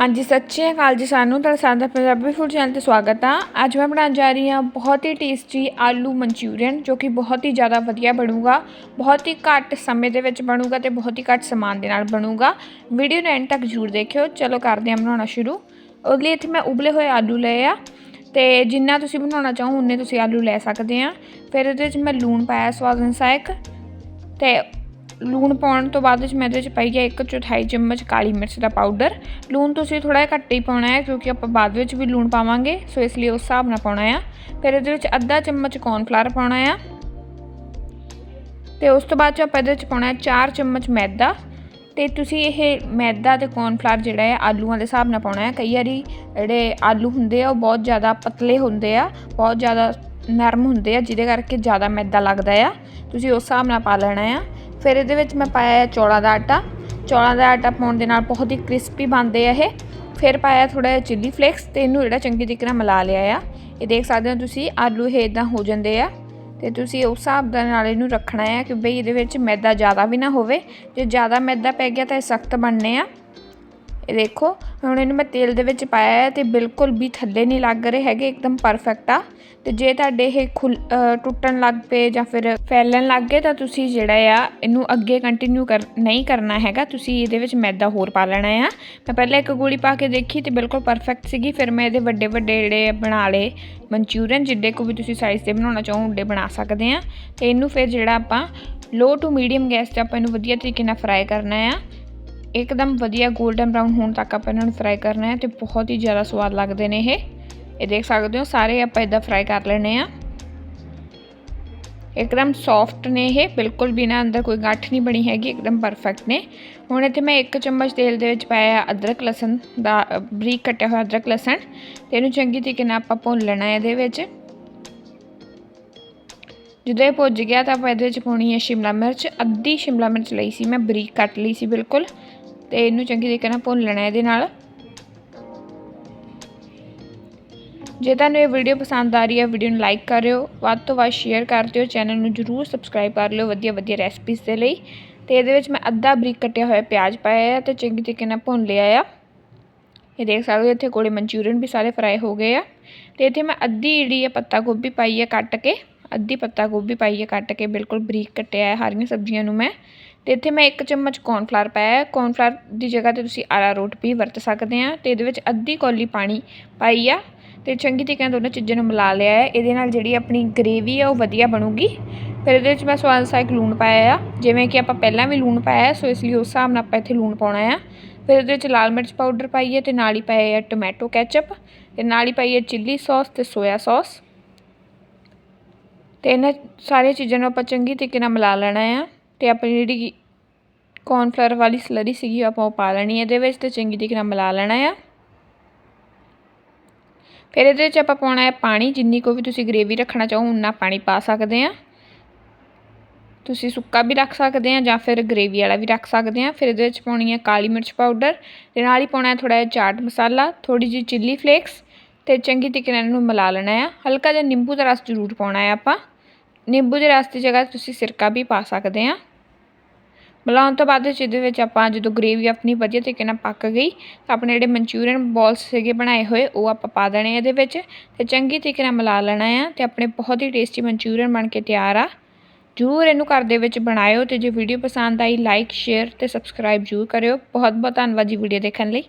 ਹਾਂਜੀ, ਸਤਿ ਸ਼੍ਰੀ ਅਕਾਲ ਜੀ ਸਾਨੂੰ ਤੁਹਾਡਾ ਸਾਡਾ ਪੰਜਾਬੀ ਫੂਡ ਚੈਨਲ ਤੇ ਸਵਾਗਤ ਆ। ਅੱਜ ਮੈਂ ਬਣਾਉਣ ਜਾ ਰਹੀ ਹਾਂ ਬਹੁਤ ਹੀ ਟੇਸਟੀ ਆਲੂ ਮਨਚੂਰੀਅਨ, ਜੋ ਕਿ ਬਹੁਤ ਹੀ ਜ਼ਿਆਦਾ ਵਧੀਆ ਬਣੂਗਾ, ਬਹੁਤ ਹੀ ਘੱਟ ਸਮੇਂ ਦੇ ਵਿੱਚ ਬਣੂਗਾ ਤੇ ਬਹੁਤ ਹੀ ਘੱਟ ਸਮਾਨ ਦੇ ਨਾਲ ਬਣੂਗਾ। ਵੀਡੀਓ ਨੂੰ ਐਂਡ ਤੱਕ ਜ਼ਰੂਰ ਦੇਖਿਓ। ਚਲੋ ਕਰਦੇ ਹਾਂ ਬਣਾਉਣਾ ਸ਼ੁਰੂ। ਉਹਦੇ ਲਈ ਇੱਥੇ ਮੈਂ ਉਬਲੇ ਹੋਏ ਆਲੂ ਲਏ ਆ ਤੇ ਜਿੰਨਾ ਤੁਸੀਂ ਬਣਾਉਣਾ ਚਾਹੋ, ਉਨੇ ਤੁਸੀਂ ਆਲੂ ਲੈ ਸਕਦੇ ਆ। ਫਿਰ ਇਹਦੇ ਵਿੱਚ ਮੈਂ ਲੂਣ ਪਾਇਆ, ਸਵਾਦ ਅਨੁਸਾਰ ਤੇ ਲੂਣ ਪਾਉਣ ਤੋਂ ਬਾਅਦ ਵਿੱਚ ਮੈਂ ਇਹਦੇ ਵਿੱਚ ਪਾਈ ਹੈ ਇੱਕ ਚੌਥਾਈ ਚਮਚ ਕਾਲੀ ਮਿਰਚ ਦਾ ਪਾਊਡਰ ਲੂਣ ਤੁਸੀਂ ਥੋੜਾ ਜਿਹਾ ਘੱਟ ਹੀ ਪਾਉਣਾ ਹੈ ਕਿਉਂਕਿ ਆਪਾਂ ਬਾਅਦ ਵਿੱਚ ਵੀ ਲੂਣ ਪਾਵਾਂਗੇ, ਸੋ ਇਸ ਲਈ ਉਸ ਹਿਸਾਬ ਨਾਲ ਪਾਉਣਾ ਆ। ਫਿਰ ਇਹਦੇ ਵਿੱਚ ਅੱਧਾ ਚਮਚ ਕੌਰਨਫਲਾਵਰ ਪਾਉਣਾ ਆ। ਤੇ ਉਸ ਤੋਂ ਬਾਅਦ ਚ ਆਪਾਂ ਇਹਦੇ ਵਿੱਚ ਪਾਉਣਾ ਹੈ 4 ਚਮਚ ਮੈਦਾ। ਤੇ ਤੁਸੀਂ ਇਹ ਮੈਦਾ ਤੇ ਕੌਰਨਫਲਾਵਰ ਜਿਹੜਾ ਹੈ, ਆਲੂਆਂ ਦੇ ਹਿਸਾਬ ਨਾਲ ਪਾਉਣਾ ਹੈ। ਕਈ ਵਾਰੀ ਜਿਹੜੇ ਆਲੂ ਹੁੰਦੇ ਆ, ਉਹ ਬਹੁਤ ਜ਼ਿਆਦਾ ਪਤਲੇ ਹੁੰਦੇ ਆ, ਬਹੁਤ ਜ਼ਿਆਦਾ ਨਰਮ ਹੁੰਦੇ ਆ, ਜਿਹਦੇ ਕਰਕੇ ਜ਼ਿਆਦਾ ਮੈਦਾ ਲੱਗਦਾ ਆ। ਤੁਸੀਂ ਉਸ ਹਿਸਾਬ ਨਾਲ ਪਾ ਲੈਣਾ ਆ। ਫਿਰ ਇਹਦੇ ਵਿੱਚ ਮੈਂ ਪਾਇਆ ਹੈ ਚੌਲਾਂ ਦਾ ਆਟਾ। ਚੌਲਾਂ ਦਾ ਆਟਾ ਪਾਉਣ ਦੇ ਨਾਲ ਬਹੁਤ ਹੀ ਕ੍ਰਿਸਪੀ ਬਣਦੇ ਆ ਇਹ। ਫਿਰ ਪਾਇਆ ਥੋੜਾ ਜਿਹਾ ਚਿੱਲੀ ਫਲੇਕਸ ਤੇ ਇਹਨੂੰ ਜਿਹੜਾ ਚੰਗੀ ਤਰੀਕੇ ਨਾਲ ਮਿਲਾ ਲਿਆ ਆ। ਇਹ ਦੇਖ ਸਕਦੇ ਹੋ ਤੁਸੀਂ, ਆਲੂ ਇਹ ਇਦਾਂ ਹੋ ਜਾਂਦੇ ਆ। ਤੇ ਤੁਸੀਂ ਉਸ ਹਿਸਾਬ ਦੇ ਨਾਲ ਇਹਨੂੰ ਰੱਖਣਾ ਹੈ ਕਿ ਬਈ ਇਹਦੇ ਵਿੱਚ ਮੈਦਾ ਜ਼ਿਆਦਾ ਵੀ ਨਾ ਹੋਵੇ। ਜੇ ਜ਼ਿਆਦਾ ਮੈਦਾ ਪੈ ਗਿਆ ਤਾਂ ਇਹ ਸਖਤ ਬਣਨੇ ਆ। ਇਹ ਦੇਖੋ, ਹੁਣ ਇਹਨੂੰ ਮੈਂ ਤੇਲ ਦੇ ਵਿੱਚ ਪਾਇਆ ਹੈ ਤੇ ਬਿਲਕੁਲ ਵੀ ਥੱਲੇ ਨਹੀਂ ਲੱਗ ਰਹੇ ਹੈਗੇ, ਇੱਕਦਮ ਪਰਫੈਕਟ ਆ। ਤੇ ਜੇ ਤੁਹਾਡੇ ਇਹ ਖੁੱਲ ਟੁੱਟਣ ਲੱਗ ਪਏ ਜਾਂ ਫਿਰ ਫੈਲਣ ਲੱਗ ਗਏ, ਤਾਂ ਤੁਸੀਂ ਜਿਹੜਾ ਆ, ਇਹਨੂੰ ਅੱਗੇ ਕੰਟੀਨਿਊ ਕਰ, ਨਹੀਂ ਕਰਨਾ ਹੈਗਾ। ਤੁਸੀਂ ਇਹਦੇ ਵਿੱਚ ਮੈਦਾ ਹੋਰ ਪਾ ਲੈਣਾ ਆ। ਮੈਂ ਪਹਿਲਾਂ ਇੱਕ ਗੋਲੀ ਪਾ ਕੇ ਦੇਖੀ ਤੇ ਬਿਲਕੁਲ ਪਰਫੈਕਟ ਸੀਗੀ, ਫਿਰ ਮੈਂ ਇਹਦੇ ਵੱਡੇ ਵੱਡੇ ਜਿਹੜੇ ਬਣਾ ਲਏ ਮਨਚੂਰੀਅਨ ਜਿੱਡੇ ਕੋ ਵੀ ਤੁਸੀਂ ਸਾਈਜ਼ ਤੇ ਬਣਾਉਣਾ ਚਾਹੋ, ਉੱਡੇ ਬਣਾ ਸਕਦੇ ਆ। ਤੇ ਇਹਨੂੰ ਫਿਰ ਜਿਹੜਾ ਆਪਾਂ ਲੋ ਟੂ ਮੀਡੀਅਮ ਗੈਸ ਤੇ ਆਪਾਂ ਇਹਨੂੰ ਵਧੀਆ ਤਰੀਕੇ ਨਾਲ ਫਰਾਈ ਕਰਨਾ ਆ। ਇੱਕਦਮ ਵਧੀਆ 골ਡਨ ਬਰਾਊਨ ਹੋਣ ਤੱਕ ਆਪਾਂ ਇਹਨਾਂ ਨੂੰ ਫਰਾਈ ਕਰਨਾ ਹੈ ਤੇ ਬਹੁਤ ਹੀ ਜ਼ਿਆਦਾ ਸਵਾਦ ਲੱਗਦੇ ਨੇ ਇਹ। ਇਹ ਦੇਖ ਸਕਦੇ ਹੋ, ਸਾਰੇ ਆਪਾਂ ਇਦਾਂ ਫਰਾਈ ਕਰ ਲੈਣੇ ਆ ਇੱਕਦਮ ਸੌਫਟ ਨੇ ਇਹ, ਬਿਲਕੁਲ ਵੀ ਨਾ ਅੰਦਰ ਕੋਈ ਗੱਠ ਨਹੀਂ ਬਣੀ ਹੈਗੀ, ਇੱਕਦਮ ਪਰਫੈਕਟ ਨੇ। ਹੁਣ ਇੱਥੇ ਮੈਂ 1 ਚਮਚ ਤੇਲ ਦੇ ਵਿੱਚ ਪਾਇਆ ਅਦਰਕ ਲਸਣ ਦਾ ਬਰੀਕ ਕੱਟਿਆ ਹੋਇਆ ਅਦਰਕ ਲਸਣ। ਤੇ ਇਹਨੂੰ ਚੰਗੀ ਤਰੀਕੇ ਨਾਲ ਆਪਾਂ ਭੁੰਨ ਲੈਣਾ ਇਹਦੇ ਵਿੱਚ। ਜਦੋਂ ਇਹ ਭੁੱਜ ਗਿਆ ਤਾਂ ਆਪਾਂ ਇਹਦੇ ਵਿੱਚ ਪਾਉਣੀ ਹੈ ਸ਼ਿਮਲਾ ਮਿਰਚ। ਅੱਧੀ ਸ਼ਿਮਲਾ ਮਿਰਚ ਲਈ ਸੀ ਮੈਂ, ਬਰੀਕ ਕੱਟ ਲਈ ਸੀ ਬਿਲਕੁਲ। ਤੇ ਇਹਨੂੰ ਚੰਗੀ ਤਰੀਕੇ ਨਾਲ ਭੁੰਨ ਲੈਣਾ ਇਹਦੇ ਨਾਲ। ਜੇ ਤੁਹਾਨੂੰ ਇਹ ਵੀਡੀਓ ਪਸੰਦ ਆ ਰਹੀ ਹੈ ਵੀਡੀਓ ਨੂੰ ਲਾਈਕ ਕਰਿਓ, ਵੱਧ ਤੋਂ ਵੱਧ ਸ਼ੇਅਰ ਕਰ ਦਿਓ ਚੈਨਲ ਨੂੰ ਜਰੂਰ ਸਬਸਕ੍ਰਾਈਬ ਕਰ ਲਿਓ ਵਧੀਆ ਵਧੀਆ ਰੈਸਪੀਜ਼ ਦੇ ਲਈ। ਤੇ ਇਹਦੇ ਵਿੱਚ ਮੈਂ ਅੱਧਾ ਬਰੀਕ ਕੱਟਿਆ ਹੋਇਆ ਪਿਆਜ਼ ਪਾਇਆ ਹੈ ਤੇ ਚੰਗੀ ਤਰੀਕੇ ਨਾਲ ਭੁੰਨ ਲਿਆ ਆ। ਇਹ ਦੇਖ ਸਕਦੇ ਹੋ, ਇੱਥੇ ਕੋਲੇ ਮਨਚੂਰੀਅਨ ਵੀ ਸਾਰੇ ਫਰਾਈ ਹੋ ਗਏ ਆ। ਤੇ ਇੱਥੇ ਮੈਂ ਅੱਧੀ ਜਿਹੜੀ ਹੈ ਪੱਤਾ ਗੋਭੀ ਪਾਈ ਹੈ ਕੱਟ ਕੇ ਅੱਧੀ ਪੱਤਾ ਗੋਭੀ ਪਾਈ ਹੈ, ਕੱਟ ਕੇ ਬਿਲਕੁਲ ਬਰੀਕ ਕੱਟਿਆ ਹੈ ਹਰੀਆਂ ਸਬਜ਼ੀਆਂ ਨੂੰ ਮੈਂ। ਤੇ ਇੱਥੇ ਮੈਂ 1 ਚਮਚ ਕੌਰਨਫਲਾਵਰ ਪਾਇਆ ਹੈ। ਕੌਰਨਫਲਾਵਰ ਦੀ ਜਗ੍ਹਾ ਤੇ ਤੁਸੀਂ ਅਰਾਰੋਟ ਵੀ ਵਰਤ ਸਕਦੇ ਆ ਤੇ ਇਹਦੇ ਵਿੱਚ ਅੱਧੀ ਕੌਲੀ ਪਾਣੀ ਪਾਈ ਆ ਤੇ ਚੰਗੀ ਤਰੀਕੇ ਨਾਲ ਦੋਨੋਂ ਚੀਜ਼ਾਂ ਨੂੰ ਮਿਲਾ ਲਿਆ ਹੈ। ਇਹਦੇ ਨਾਲ ਜਿਹੜੀ ਆਪਣੀ ਗ੍ਰੇਵੀ ਆ ਉਹ ਵਧੀਆ ਬਣੂਗੀ। ਫਿਰ ਇਹਦੇ ਵਿੱਚ ਮੈਂ ਸਵਾਦ ਅਨੁਸਾਰ ਲੂਣ ਪਾਇਆ ਆ। ਜਿਵੇਂ ਕਿ ਆਪਾਂ ਪਹਿਲਾਂ ਵੀ ਲੂਣ ਪਾਇਆ ਸੋ ਇਸ ਲਈ ਉਸ ਹਿਸਾਬ ਨਾਲ ਆਪਾਂ ਇੱਥੇ ਲੂਣ ਪਾਉਣਾ ਆ। ਫਿਰ ਇਹਦੇ ਵਿੱਚ ਲਾਲ ਮਿਰਚ ਪਾਊਡਰ ਪਾਈਏ ਤੇ ਨਾਲ ਹੀ ਪਾਇਆ ਹੈ ਟੋਮੈਟੋ ਕੈਚਅਪ ਤੇ ਨਾਲ ਹੀ ਪਾਈ ਪਾਈਏ ਚਿੱਲੀ ਸੌਸ ਤੇ ਸੋਇਆ ਸੌਸ ਤੇ ਇਹਨਾਂ ਸਾਰੀਆਂ ਚੀਜ਼ਾਂ ਨੂੰ ਆਪਾਂ ਚੰਗੀ ਤਰੀਕੇ ਨਾਲ ਮਿਲਾ ਲੈਣਾ ਆ ਤੇ ਆਪਣੀ ਜਿਹੜੀ ਕੌਰਨਫਲਾਵਰ ਵਾਲੀ ਸਲਰੀ ਸੀਗੀ ਆਪਾਂ ਉਹ ਪਾ ਲੈਣੀ ਇਹਦੇ ਵਿੱਚ ਤੇ ਚੰਗੀ ਤਰੀਕੇ ਨਾਲ ਮਿਲਾ ਲੈਣਾ ਆ। ਫਿਰ ਇਹਦੇ ਵਿੱਚ ਆਪਾਂ ਪਾਉਣਾ ਹੈ ਪਾਣੀ, ਜਿੰਨੀ ਕੋ ਵੀ ਤੁਸੀਂ ਗ੍ਰੇਵੀ ਰੱਖਣਾ ਚਾਹੋ ਉਨਾ ਪਾਣੀ ਪਾ ਸਕਦੇ ਆ। ਤੁਸੀਂ ਸੁੱਕਾ ਵੀ ਰੱਖ ਸਕਦੇ ਆ ਜਾਂ ਫਿਰ ਗ੍ਰੇਵੀ ਵਾਲਾ ਵੀ ਰੱਖ ਸਕਦੇ ਆ। ਫਿਰ ਇਹਦੇ ਵਿੱਚ ਪਾਉਣੀ ਹੈ ਕਾਲੀ ਮਿਰਚ ਪਾਊਡਰ ਤੇ ਨਾਲ ਹੀ ਪਾਉਣਾ ਹੈ ਥੋੜਾ ਜਿਹਾ ਚਾਟ ਮਸਾਲਾ ਥੋੜੀ ਜਿਹੀ ਚਿੱਲੀ ਫਲੇਕਸ ਤੇ ਚੰਗੀ ਤਰੀਕੇ ਨਾਲ ਇਹਨੂੰ ਮਿਲਾ ਲੈਣਾ ਆ। ਹਲਕਾ ਜਿਹਾ ਨਿੰਬੂ ਦਾ ਰਸ ਜ਼ਰੂਰ ਪਾਉਣਾ ਆ ਆਪਾਂ। ਨਿੰਬੂ ਦੇ ਰਸ ਦੀ ਜਗ੍ਹਾ ਤੁਸੀਂ ਸਿਰਕਾ ਵੀ ਪਾ ਸਕਦੇ ਆ। ਮਿਲਾਉਣ ਤੋਂ ਬਾਅਦ ਵਿੱਚ ਇਹਦੇ ਵਿੱਚ ਆਪਾਂ ਜਦੋਂ ਗ੍ਰੇਵੀ ਆਪਣੀ ਵਧੀਆ ਤਰੀਕੇ ਨਾਲ ਪੱਕ ਗਈ, ਤਾਂ ਆਪਣੇ ਜਿਹੜੇ ਮਨਚੂਰੀਅਨ ਬਾਲਸ ਸੀਗੇ ਬਣਾਏ ਹੋਏ, ਉਹ ਆਪਾਂ ਪਾ ਦੇਣੇ ਇਹਦੇ ਵਿੱਚ। ਤੇ ਚੰਗੀ ਤਰੀਕੇ ਨਾਲ ਮਿਲਾ ਲੈਣਾ ਆ ਤੇ ਆਪਣੇ ਬਹੁਤ ਹੀ ਟੇਸਟੀ ਮਨਚੂਰੀਅਨ ਬਣ ਕੇ ਤਿਆਰ ਆ। ਜ਼ਰੂਰ ਇਹਨੂੰ ਘਰ ਦੇ ਵਿੱਚ ਬਣਾਇਓ ਤੇ ਜੇ ਵੀਡੀਓ ਪਸੰਦ ਆਈ ਲਾਈਕ ਸ਼ੇਅਰ ਤੇ ਸਬਸਕ੍ਰਾਈਬ ਜ਼ਰੂਰ ਕਰਿਓ। ਬਹੁਤ ਬਹੁਤ ਧੰਨਵਾਦ ਜੀ ਵੀਡੀਓ ਦੇਖਣ ਲਈ।